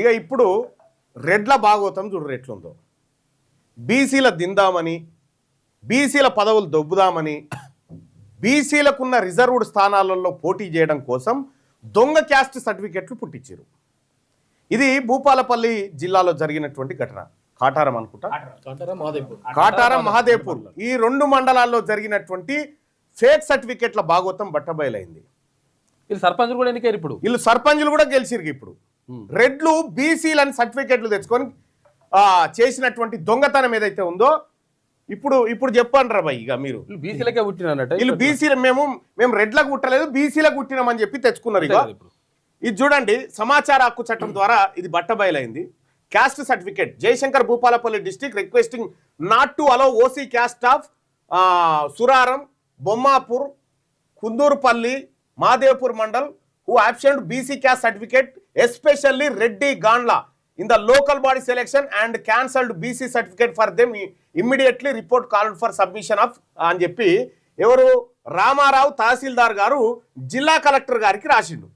ఇక ఇప్పుడు రెడ్ల భాగవతం చూడు ఎట్లుందో బీసీల దిందామని బీసీల పదవులు దొబ్బుదామని బీసీలకున్న రిజర్వ్డ్ స్థానాలలో పోటీ చేయడం కోసం దొంగ క్యాస్ట్ సర్టిఫికెట్లు పుట్టించారు ఇది భూపాలపల్లి జిల్లాలో జరిగినటువంటి ఘటన. కాటారం అనుకుంటా? కాటారా మహాదేవ్పూర్. ఈ రెండు మండలాల్లో జరిగినటువంటి ఫేక్ సర్టిఫికెట్ల భాగవతం బట్టబయలైంది. వీళ్ళు సర్పంచ్ కూడా ఎన్నికారు ఇప్పుడు? వీళ్ళు సర్పంచులు కూడా గెలిచిరు ఇప్పుడు. రెడ్లు బీసీలని సర్టిఫికెట్లు తెచ్చుకొని చేసినటువంటి దొంగతనం ఏదైతే ఉందో ఇప్పుడు ఇప్పుడు చెప్పండి రా ఇక మీరు. బీసీలకే పుట్టినట్టు వీళ్ళు బీసీలు మేము మేము రెడ్లకు కుట్టలేదు బీసీలకు కుట్టినామని చెప్పి తెచ్చుకున్నారు ఇక. ఇది చూడండి సమాచార హక్కు చట్టం ద్వారా ఇది బట్టబయలైంది caste certificate Jayashankar Bhupalpally district requesting not to allow OC caste of Suraram Bommapur Kundurpalli Madevpur mandal who absent BC caste certificate especially Reddy Gandla. In the local body selection and cancelled BC certificate for them immediately report called for submission of అని చెప్పి ఎవరు? రామారావు తహసీల్దార్ గారు జిల్లా collector గారికి రాసిండు.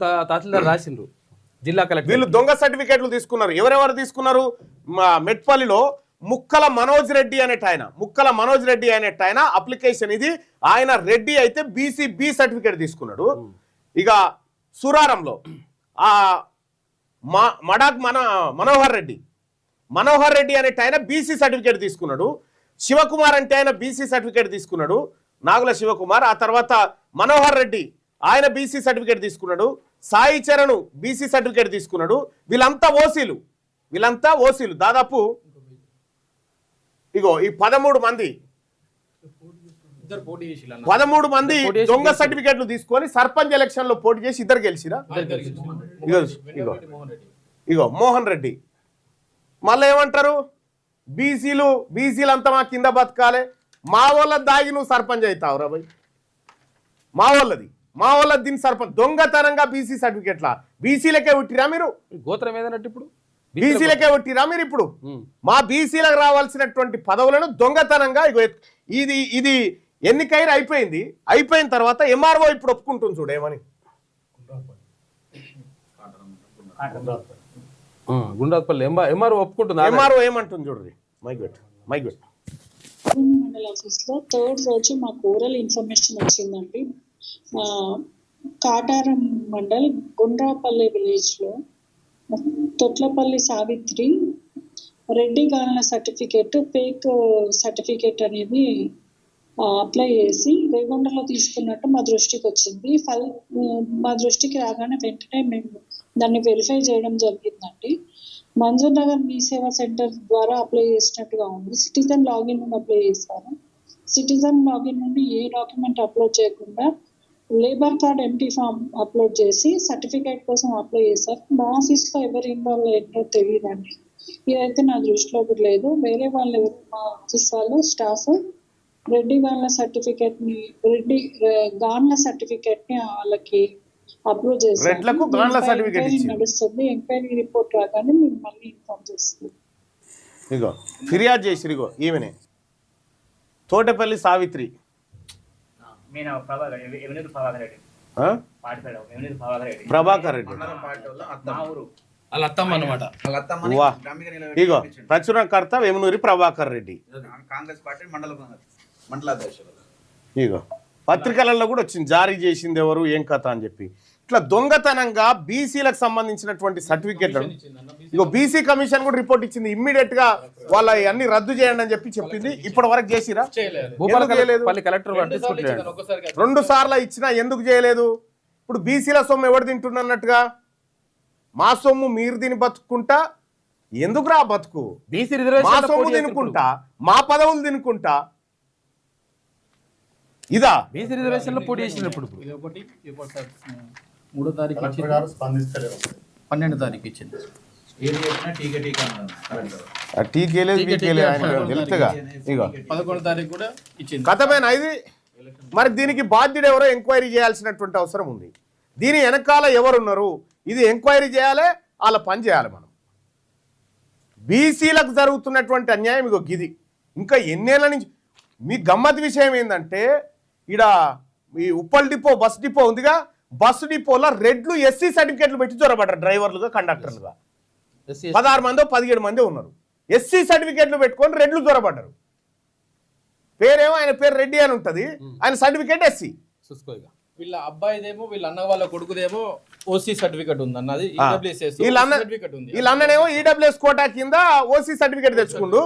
తా- తహసీల్దార్ రాసిండ్రు జిల్లా collector. వీళ్ళు దొంగ సర్టిఫికేట్లు తీసుకున్నారు. ఎవరెవరు తీసుకున్నారు? మెట్పల్లిలో ముక్కల మనోజ్ రెడ్డి అనేట ఆయన. ముక్కల మనోజ్ రెడ్డి అనేట ఆయన అప్లికేషన్ ఇది. ఆయన రెడ్డి అయితే బీసీ బి సర్టిఫికేట్ తీసుకున్నాడు. ఇక సురారంలో మా మడాక్ మన మనోహర్ రెడ్డి. మనోహర్ రెడ్డి అనేట ఆయన బీసీ సర్టిఫికేట్ తీసుకున్నాడు. శివకుమార్ అంటే ఆయన బీసీ సర్టిఫికేట్ తీసుకున్నాడు. నాగుల శివకుమార్ ఆ తర్వాత మనోహర్ రెడ్డి ఆయన బీసీ సర్టిఫికేట్ తీసుకున్నాడు. సాయి చరణ్ బీసీ సర్టిఫికేట్ తీసుకున్నాడు. వీళ్ళంతా ఓసీలు. వీళ్ళంతా ఓసీలు. దాదాపు ఇగో ఈ పదమూడు మంది పదమూడు మంది దొంగ సర్టిఫికేట్లు తీసుకొని సర్పంచ్ ఎలక్షన్లో పోటీ చేసి ఇద్దరు గెలిచిరా ఇగో ఇగో. మోహన్ రెడ్డి. ఇగో మోహన్ రెడ్డి. మళ్ళీ ఏమంటారు? బీసీలు బీసీలు అంతా మా కింద బతకాలి. మా వాళ్ళ దాగి నువ్వు సర్పంచ్ అవుతావు రా భయ్. మా వాళ్ళది. మా వాళ్ళ దీని సర్పంచ్. దొంగతనంగా బీసీ సర్టిఫికెట్లా? బీసీలకే పుట్టిరా మీరు? గోత్రం ఏదన్నట్టు ఇప్పుడు? బీసీలకే పుట్టిరా మీరు ఇప్పుడు. మా బీసీలకు రావాల్సినటువంటి పదవులను దొంగతనంగా ఇది ఇది ఎన్నికైనా అయిపోయింది. అయిపోయిన తర్వాత ఎంఆర్ఓ ఇప్పుడు ఒప్పుకుంటుంది చూడు ఏమని? గుండాపల్లి ఎంఆర్ ఎంఆర్ ఒప్పుకుంటుందా ఎంఆర్ఓ ఏమంటుంది చూడండి మైక్ పెట్టు. మైక్ పెట్టు. మండల్ ఆఫీస్లో థర్డ్ రోజు మాకు ఓరల్ ఇన్ఫర్మేషన్ వచ్చిందండి. ఆ, కాటారం మండల్ గుండ్రాపల్లి విలేజ్లో తొట్లపల్లి సావిత్రి రెడ్డి గాలన సర్టిఫికేట్ ఫేక్ సర్టిఫికేట్ అనేది అప్లై చేసి రేగొండలో తీసుకున్నట్టు మా దృష్టికి వచ్చింది. ఫల్ మా దృష్టికి రాగానే వెంటనే మేము దాన్ని వెరిఫై చేయడం జరిగిందండి. మంజూర్ నగర్ మీ సేవా సెంటర్ ద్వారా అప్లై చేసినట్టుగా ఉంది. సిటిజన్ లాగిన్ నుండి అప్లై చేశారు సిటిజన్ లాగిన్ నుండి ఏ డాక్యుమెంట్ అప్లోడ్ చేయకుండా labour card empty form upload చేసి సర్టిఫికేట్ కోసం అప్లై చేశారు. మా ఆఫీస్లో ఎవరు ఇన్వాల్వ్ అయ్యారో తెలియదండి. ఇదైతే నా దృష్టిలో లేదు. వేరే వాళ్ళు ఎవరు మా ఆఫీస్ వాళ్ళు స్టాఫ్ రెడ్డి వాళ్ళ సర్టిఫికేట్ని రెడ్డి గాన్ల సర్టిఫికేట్ని వాళ్ళకి అప్రూవ్ ఇచ్చింది. నడుస్తుంది. ఎంక్వైరీ రిపోర్ట్ రాగానే మేము మళ్ళీ ఇన్ఫార్మ్ చేస్తాం ఇగో ఫిర్యాదు చేసిరు ఇగో ఈమెనే. తోటపల్లి సావిత్రి. మీన ప్రభాకర్ రెడ్డి ఇగో ప్రచురణకర్త వేమునూరి ప్రభాకర్ రెడ్డి. కాంగ్రెస్ పార్టీ మండల మండలాధ్యక్షులు ఇగో పత్రికలలో కూడా వచ్చింది జారీ చేసింది ఎవరు ఏం కథ అని చెప్పి. ఇట్లా దొంగతనంగా బీసీలకు సంబంధించినటువంటి సర్టిఫికేట్లను ఇగో బీసీ కమిషన్ కూడా రిపోర్ట్ ఇచ్చింది ఇమ్మీడియట్గా వాళ్ళ అన్ని రద్దు చేయండి అని చెప్పి చెప్పింది ఇప్పటి వరకు చేసిరా? రెండు సార్లు ఇచ్చినా ఎందుకు చేయలేదు? ఇప్పుడు బీసీల సొమ్ము ఎవడు తింటున్నట్టుగా మా సొమ్ము మీరు తిని బతుకుంటా ఎందుకు రా బతుకు? బీసీ మా సొమ్ము తినుకుంటా? మా పదవులు తినుకుంటా? ఇదా? బీసీ రిజర్వేషన్లో పోటీ చేసినప్పుడు ఇది ఒకటి ఇది ఒకటి, ఆ, మూడో తారీఖు ఇచ్చింది. పన్నెండు తారీఖు ఇచ్చింది. ఆయన ఇగో. పదకొండో తారీఖు కూడా కథమేనా ఇది? మరి దీనికి బాధ్యుడు ఎవరో ఎంక్వైరీ చేయాల్సినటువంటి అవసరం ఉంది. దీని వెనకాల ఎవరున్నారు? ఇది ఎంక్వైరీ చేయాలి వాళ్ళ పని చేయాలి మనం. బీసీలకు జరుగుతున్నటువంటి అన్యాయం ఇగో గిది. ఇంకా ఎన్నేళ్ళ నుంచి మీ గమ్మత్ విషయం ఏంటంటే ఈడ ఈ ఉప్పల్ డిపో బస్ డిపో ఉందిగా. బస్సు డిపోలో రెడ్లు ఎస్సీ సర్టిఫికేట్లు పెట్టి చొరబడ్డారు డ్రైవర్లుగా కండక్టర్లుగా. పదహారు మందో పదిహేడు మంది ఉన్నారు. ఎస్సీ సర్టిఫికేట్లు పెట్టుకొని రెడ్లు చొరబడ్డారు పేరేమో ఆయన పేరు రెడ్డి అని ఉంటది. ఆయన సర్టిఫికేట్ ఎస్సీ. చూసుకో ఇక వీళ్ళ అబ్బాయిదేమో వీళ్ళ అన్న వాళ్ళ కొడుకుదేమో ఓసీ సర్టిఫికెట్ ఉంది అన్నది వీళ్ళ అన్ననేమో ఈడబ్ల్యూఎస్ కోటా కింద ఓసీ సర్టిఫికేట్ తెచ్చుకుండు.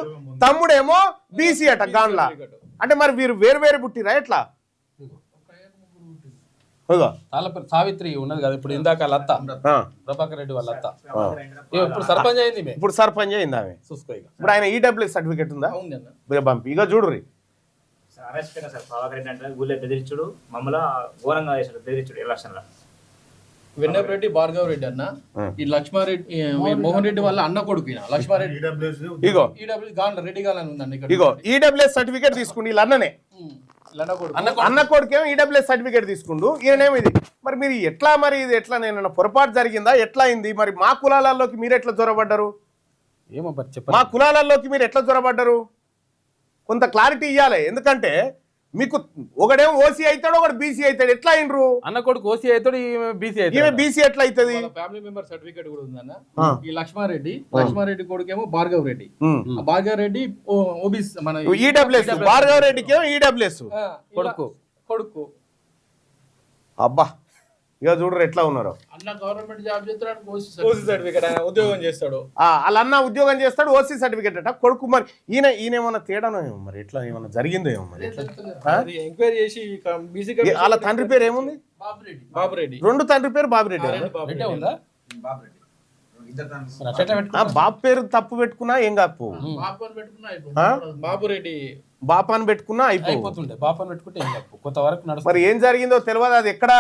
తమ్ముడేమో బీసీ అట గాన్లా. అంటే మరి వీరు వేరు వేరు పుట్టిరా ఎట్లా? సావిత్రి ఉన్నది కదా ఇప్పుడు ఇందాక ఆ. ప్రభాకర్ రెడ్డి వాళ్ళ అత్త. ఇగో ఇప్పుడు సర్పంచ్ అయింది మే? ఇప్పుడు సర్పంచ్ అయింది ఆమె. చూసుకో ఇప్పుడు ఆయన ఈడబ్ల్యూఎస్ సర్టిఫికేట్ ఉందా? పంపి ఇక చూడుర్రి సార్ అరెస్ట్ అయినా సార్ ప్రభాకర్ రెడ్డి అంటే ఊళ్ళో బెదిరించుడు మమ్మల్ని ఘోరంగా చేశాడు బెదిరించుడు ఎలక్షన్లో. వెన్నపరెడ్డి భార్గవ్ రెడ్డి అన్న. ఈ లక్ష్మారెడ్డి మోహన్ రెడ్డి వాళ్ళ అన్న కొడుకు. లక్ష్మారెడ్డి ఇగో. ఈడబ్ల్యూ గాన్ల రెడ్డి గాన్ అని ఉందండి ఇక్కడ. ఇగో ఈడబ్ల్యూఎస్ సర్టిఫికేట్ తీసుకుండు వీళ్ళ అన్ననే. అన్న కొడుకు అన్న అన్న కొడుకేమో ఈడబ్ల్యూఎస్ సర్టిఫికేట్ తీసుకుండు. ఈయనేమో ఇది. మరి మీరు ఎట్లా మరి ఇది ఎట్లా నేను పొరపాటు జరిగిందా? ఎట్లా అయింది? మరి మా కులాలలోకి మీరు ఎట్లా చొరబడ్డారు ఏమో మా కులాలలోకి మీరు ఎట్లా చొరబడ్డారు కొంత క్లారిటీ ఇవ్వాలి ఎందుకంటే మీకు ఒకడేమో ఓసీ అవుతాడు ఒకడు బీసీ అవుతాడు. ఎట్లా అయినరు? అన్న కొడుకు ఓసీ అవుతాడు ఈమె బీసీ ఈమె అవుతాడు బీసీ ఎట్లా అవుతుంది? ఫ్యామిలీ మెంబర్ సర్టిఫికేట్ కూడా ఉందన్న. ఈ లక్ష్మారెడ్డి లక్ష్మారెడ్డి కొడుకేమో భార్గవ్ రెడ్డి. భార్గవ్ రెడ్డి ఓబీస్ మన ఈడబ్ల్యూఎస్ భార్గవ రెడ్డికి ఈడబ్ల్యూఎస్. ఆ, ఇలా- కొడుకు. కొడుకు. అబ్బా. ఇక చూడరు ఎట్లా ఉన్నారు. ఉద్యోగం చేస్తాడు. అన్న ఉద్యోగం చేస్తాడు ఓసీ సర్టిఫికేట్ అట. కొడుకు మరి ఈయన ఈయన ఏమన్నా తేడానో ఏమో మరి ఎట్లా ఏమన్నా జరిగిందో ఏమో మరి ఎంక్వైరీ చేసి వాళ్ళ తండ్రి పేరు ఏముంది? బాబురెడ్డి. రెండు తండ్రి పేరు బాబిరెడ్డి బాబు పేరు తప్పు పెట్టుకున్నా ఏం కాపు? బాబురెడ్డి బాపాని పెట్టుకున్నా అయిపో అయిపోతుండే బాపని పెట్టుకుంటే ఏం చెప్పు కొంత వరకు నడుస్తుంది. మరి ఏం జరిగిందో తెలియదు అది ఎక్కడ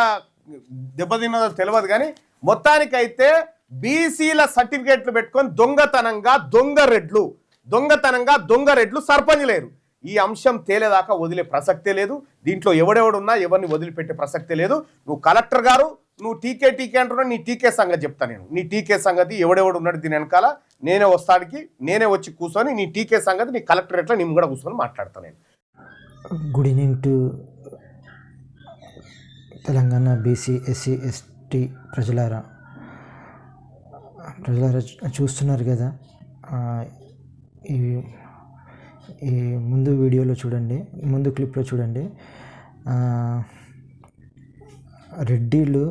దెబ్బతిన్నదో తెలియదు కానీ మొత్తానికైతే బీసీల సర్టిఫికేట్లు పెట్టుకొని దొంగతనంగా దొంగ రెడ్లు దొంగతనంగా దొంగ రెడ్లు సర్పంచ్ లేరు. ఈ అంశం తేలేదాకా వదిలే ప్రసక్తే లేదు. దీంట్లో ఎవడెవడున్నా ఎవరిని వదిలిపెట్టే ప్రసక్తే లేదు. నువ్వు కలెక్టర్ గారు నువ్వు టీకే టీకే అంటున్నావు నీ టీకే సంగతి చెప్తా నేను. నీ టీకే సంగతి ఎవడెవడు ఉన్నాడు దీని వెనకాల? నేనే వస్తాడికి నేనే వచ్చి కూర్చొని నీ టీకే సంగతి నీ కలెక్టర్ ఎట్లా నేను కూడా కూర్చొని మాట్లాడతాను నేను. Good evening to Telangana BC SC ST ప్రజలారా? ప్రజలారా చూస్తున్నారు కదా. ఈ ఈ ముందు వీడియోలో చూడండి ముందు క్లిప్లో చూడండి. రెడ్డిలు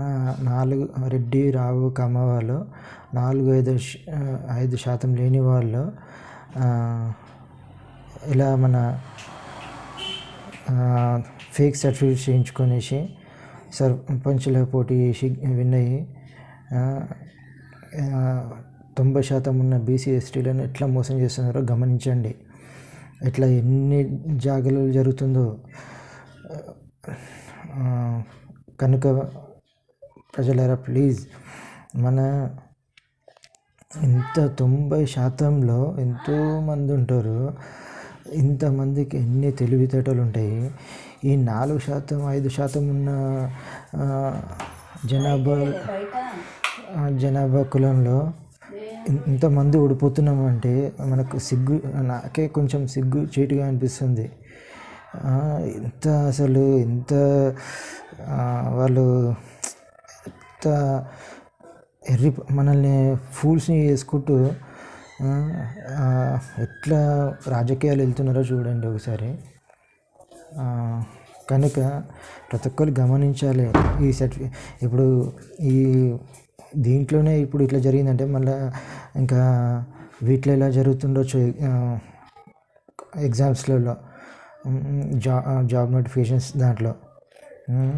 నా నాలుగు రెడ్డి రావు కమ్మ వాళ్ళు నాలుగు ఐదు ఐదు శాతం లేని వాళ్ళు ఇలా మన ఫేక్ సర్టిఫికేట్ చేయించుకొనేసి సర్పంచ్ల పోటీ చేసి విన్ అయ్యి తొంభై శాతం ఉన్న బీసీ ఎస్టీలను ఎట్లా మోసం చేస్తున్నారో గమనించండి. ఎట్లా ఎన్ని జాగ్రత్తలు జరుగుతుందో కనుక ప్రజలారా ప్లీజ్ మన ఇంత తొంభై శాతంలో ఎంతోమంది ఉంటారు. ఇంతమందికి ఎన్ని తెలివితేటలు ఉంటాయి ఈ నాలుగు శాతం ఐదు శాతం ఉన్న జనాభా జనాభా కులంలో ఇంతమంది ఓడిపోతున్నామంటే మనకు సిగ్గు నాకే కొంచెం సిగ్గు చేటుగా అనిపిస్తుంది. ఇంత అసలు ఇంత వాళ్ళు ఎంత ఎర్రి మనల్ని ఫూల్స్ని చేసుకుంటూ ఎట్లా రాజకీయాలు వెళ్తున్నారో చూడండి ఒకసారి. కనుక ప్రతి ఒక్కరు గమనించాలి. ఈ సర్టిఫి ఇప్పుడు ఈ దీంట్లోనే ఇప్పుడు ఇట్లా జరిగిందంటే మళ్ళీ ఇంకా వీటిలో ఎలా జరుగుతుండొచ్చు? ఎగ్జామ్స్లలో జా జాబ్ నోటిఫికేషన్స్ దాంట్లో.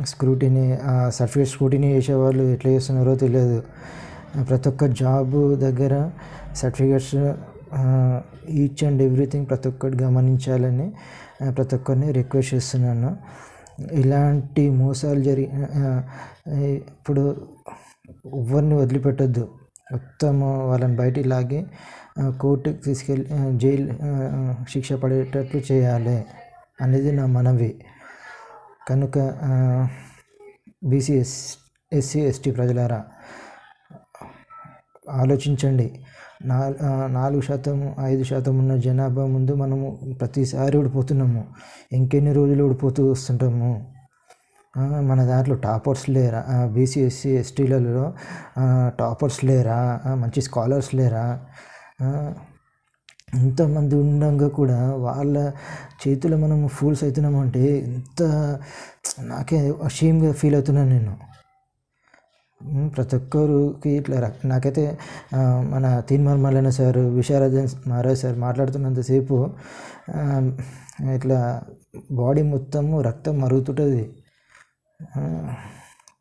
స్క్రూటీని సర్టిఫికేట్ స్క్రూటీని చేసేవాళ్ళు ఎట్లా చేస్తున్నారో తెలియదు. ప్రతి ఒక్క జాబ్ దగ్గర సర్టిఫికేట్స్ ఈచ్ అండ్ ఎవ్రీథింగ్ ప్రతి ఒక్కటి గమనించాలని ప్రతి ఒక్కరిని రిక్వెస్ట్ చేస్తున్నాను. ఇలాంటి మోసాలు జరిగి ఇప్పుడు ఎవరిని వదిలిపెట్టొద్దు. మొత్తం వాళ్ళని బయటికి లాగి కోర్టుకి తీసుకెళ్ళి జైలు శిక్ష పడేటట్లు చేయాలి అనేది నా మనవి. కనుక బీసీ ఎస్ ఎస్సీ ఎస్టీ ప్రజలారా ఆలోచించండి. నా నాలుగు శాతం ఐదు శాతం ఉన్న జనాభా ముందు మనము ప్రతిసారి ఓడిపోతున్నాము. ఇంకెన్ని రోజులు ఓడిపోతూ వస్తుంటాము? మన దాంట్లో టాపర్స్ లేరా? బీసీ ఎస్సీ ఎస్టీలలో టాపర్స్ లేరా? మంచి స్కాలర్స్ లేరా? ఇంతమంది ఉండగా కూడా వాళ్ళ చేతిలో మనం ఫూల్స్ అవుతున్నామంటే ఎంత నాకే షేమ్గా ఫీల్ అవుతున్నాను నేను. ప్రతి ఒక్కరికి ఇట్లా రక్- నాకైతే మన తీన్మార్ మల్లన్న సార్ విశారదన్ మహారాజ్ సార్ మాట్లాడుతున్నంతసేపు ఇట్లా బాడీ మొత్తము రక్తం మరుగుతుంటుంది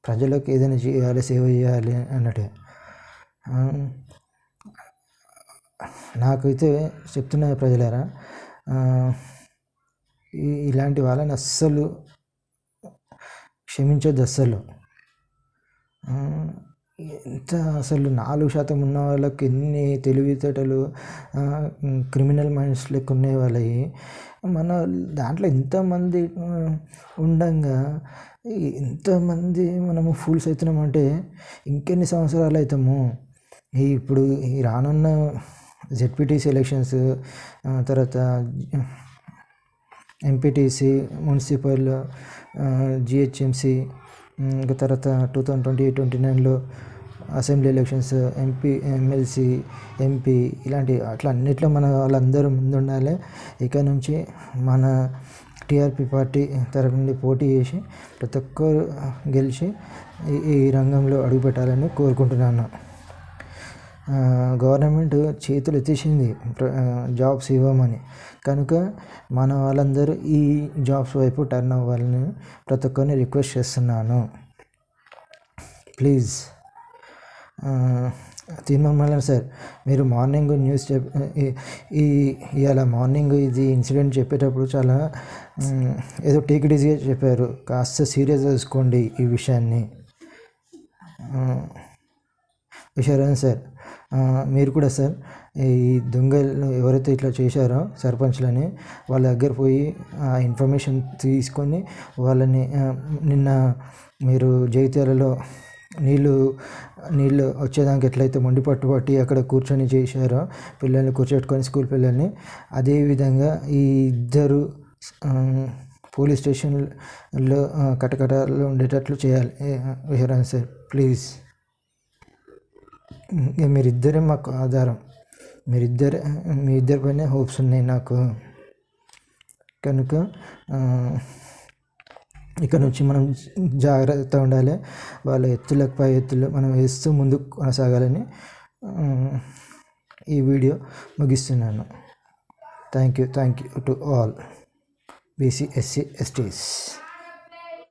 ప్రజలకు ఏదైనా చేయాలి సేవ చేయాలి అన్నట్టు. నాకైతే చెప్తున్న ప్రజలారా ఈ- ఇలాంటి వాళ్ళని అస్సలు క్షమించొద్దు అస్సలు. ఎంత అసలు నాలుగు శాతం ఉన్న వాళ్ళకి ఎన్ని తెలివితేటలు క్రిమినల్ మైండ్స్ లెక్క ఉన్నాయి వాళ్ళవి మన దాంట్లో ఎంతమంది ఉండంగా ఎంతమంది మనము ఫూల్స్ అవుతున్నామంటే ఇంకెన్ని సంవత్సరాలు అవుతాము ఈ ఇప్పుడు ఈ రానున్న జెడ్పీటీసీ ఎలక్షన్స్ తర్వాత ఎంపీటీసీ మున్సిపల్ జిహెచ్ఎంసీ ఇంకా తర్వాత టూ థౌజండ్ ట్వంటీ ట్వంటీ నైన్లో assembly elections MP MLC MP ఇలాంటి అట్లా అన్నిట్లో మన వాళ్ళందరూ ముందుండాలి. ఇక నుంచి మన టీఆర్పీ పార్టీ తరఫు నుండి పోటీ చేసి ప్రతి ఒక్కరు గెలిచి ఈ ఈ రంగంలో అడుగుపెట్టాలని కోరుకుంటున్నాను. గవర్నమెంట్ చేతులు ఎత్తేసింది జాబ్స్ ఇవ్వమని. కనుక మన వాళ్ళందరూ ఈ జాబ్స్ వైపు టర్న్ అవ్వాలని ప్రతి ఒక్కరిని రిక్వెస్ట్ చేస్తున్నాను. ప్లీజ్ తిరుమల సార్ మీరు మార్నింగ్ న్యూస్ చెప్ ఈ- ఇవాళ మార్నింగ్ ఇది ఇన్సిడెంట్ చెప్పేటప్పుడు చాలా ఏదో టేక్ డిజీగా చెప్పారు. కాస్త సీరియస్గా తీసుకోండి ఈ విషయాన్ని. విశారన్ సార్? మీరు కూడా సార్ ఈ దొంగలు ఎవరైతే ఇట్లా చేశారో సర్పంచ్లని వాళ్ళ దగ్గర పోయి ఆ ఇన్ఫర్మేషన్ తీసుకొని వాళ్ళని నిన్న మీరు జగిత్యాలలో నీళ్ళు నీళ్ళు వచ్చేదానికి ఎట్లయితే మొండి పట్టు పట్టి అక్కడ కూర్చొని చేశారో పిల్లల్ని కూర్చోబెట్టుకొని స్కూల్ పిల్లల్ని అదేవిధంగా ఈ ఇద్దరు పోలీస్ స్టేషన్లో కటకటాలు ఉండేటట్లు చేయాలి. Viharan sir please. ఇక మీరిద్దరే మాకు ఆధారం. మీరిద్దరు మీ ఇద్దరి పైన హోప్స్ ఉన్నాయి నాకు. కనుక ఇక్కడ నుంచి మనం జాగ్రత్త ఉండాలి. వాళ్ళ ఎత్తులకు పై ఎత్తులు మనం వేస్తూ ముందుకు కొనసాగాలని ఈ వీడియో ముగిస్తున్నాను. Thank you thank you to all BC SC STs